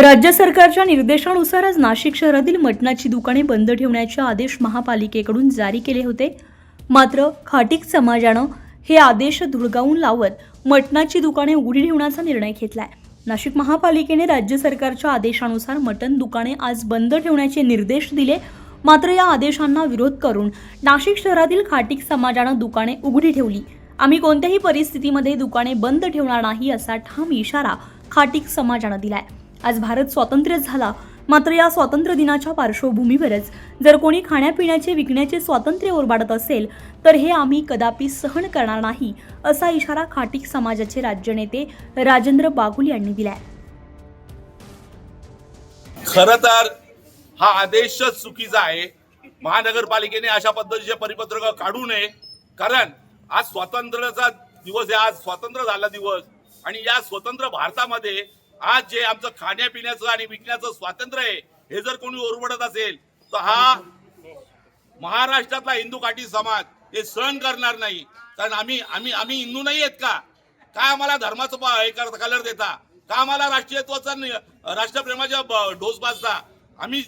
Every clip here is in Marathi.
राज्य सरकारच्या निर्देशानुसारच नाशिक शहरातील मटणाची दुकाने बंद ठेवण्याचे आदेश महापालिकेकडून जारी केले होते. मात्र खाटीक समाजानं हे आदेश धुळगावून लावत मटणाची दुकाने उघडी ठेवण्याचा निर्णय घेतलाय. नाशिक महापालिकेने राज्य सरकारच्या आदेशानुसार मटण दुकाने आज बंद ठेवण्याचे निर्देश दिले. मात्र या आदेशांना विरोध करून नाशिक शहरातील खाटीक समाजानं दुकाने उघडी ठेवली. आम्ही कोणत्याही परिस्थितीमध्ये दुकाने बंद ठेवणार नाही असा ठाम इशारा खाटीक समाजानं दिलाय. आज भारत स्वातंत्र्य झाला. मात्र या स्वातंत्र्य दिनाच्या पार्श्वभूमीवरच जर कोणी खाण्यापिण्याचे विकण्याचे स्वातंत्र्य ओरबाडत असेल तर हे आम्ही कदापि सहन करणार नाही असा इशारा खाटीक समाजाचे राज्यनेते राजेंद्र बागुल यांनी दिलाय. खर तर हा आदेशच चुकीचा आहे. महानगरपालिकेने अशा पद्धतीचे परिपत्रक काढू नये. कारण आज स्वातंत्र्याचा दिवस आहे. आज स्वातंत्र्य झाला दिवस. आणि या स्वतंत्र भारतामध्ये आज जे आमचं खाण्यापिण्याचं आणि विकण्याचं स्वातंत्र्य आहे हे जर कोणी ओरबडत असेल तर हा महाराष्ट्रातला हिंदू काठी समाज हे सहन करणार नाही. कारण आम्ही आम्ही आम्ही हिंदू नाही आहेत का? काय आम्हाला धर्माचं हे हे कलर देता? का आम्हाला राष्ट्रीयत्वाचा राष्ट्रप्रेमाच्या डोस बाजता? आम्ही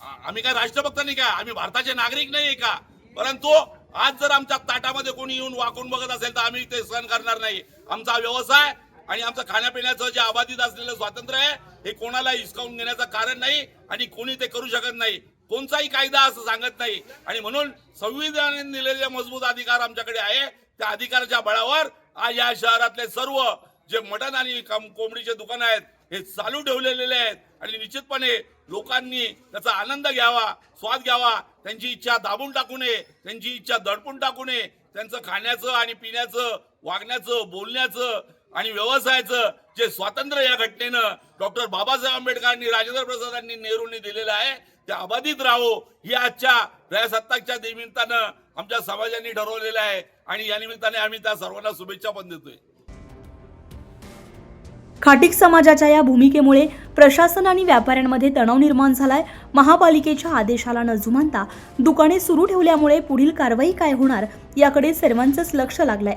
आम्ही काय राष्ट्रभक्त नाही का? आम्ही भारताचे नागरिक नाही आहे का? परंतु आज जर आमच्या ताटामध्ये कोणी येऊन वाकून बघत असेल तर आम्ही ते सहन करणार नाही. आमचा व्यवसाय आणि आमचं खाण्यापिण्याचं जे अबाधित असलेलं स्वातंत्र्य आहे हे कोणाला हिसकावून घेण्याचं कारण नाही आणि कोणी ते करू शकत नाही. कोणताही कायदा असं सांगत नाही. आणि म्हणून संविधानाने दिलेले मजबूत अधिकार आमच्याकडे आहे. त्या अधिकाराच्या बळावर आज या शहरातले सर्व जे मटण आणि कोंबडीचे दुकान आहेत हे चालू ठेवलेले आहेत. आणि निश्चितपणे लोकांनी त्याचा आनंद घ्यावा स्वाद घ्यावा त्यांची इच्छा दाबून टाकू नये त्यांची इच्छा दडपून टाकू नये त्यांचं खाण्याचं आणि पिण्याचं वागण्याचं बोलण्याचं आणि व्यवसायाचं जे स्वातंत्र्य या घटनेनं डॉक्टर बाबासाहेब आंबेडकरांनी राजेंद्र प्रसादांनी नेहरूंनी दिलेलं आहे ते अबाधित राहो ही आजच्या प्रजासत्ताकच्या निमित्तानं आमच्या समाजाने ठरवलेलं आहे आणि या निमित्ताने आम्ही त्या सर्वांना शुभेच्छा पण देतोय. खाटीक समाजाच्या या भूमिकेमुळे प्रशासन आणि व्यापाऱ्यांमध्ये तणाव निर्माण झालाय. महापालिकेच्या आदेशाला न जुमानता दुकाने सुरू ठेवल्यामुळे पुढील कारवाई काय होणार याकडे सर्वांचंच लक्ष लागलंय.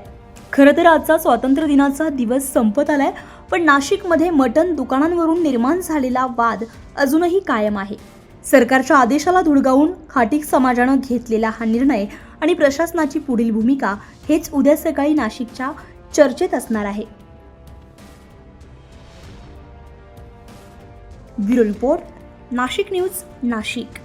खरं तर आजचा स्वातंत्र्य दिनाचा दिवस संपत आलाय पण नाशिकमध्ये मटण दुकानांवरून निर्माण झालेला वाद अजूनही कायम आहे. सरकारच्या आदेशाला धुडगावून खाटिक समाजानं घेतलेला हा निर्णय आणि प्रशासनाची पुढील भूमिका हेच उद्या सकाळी नाशिकच्या चर्चेत असणार आहे. Bureau report Nashik news Nashik.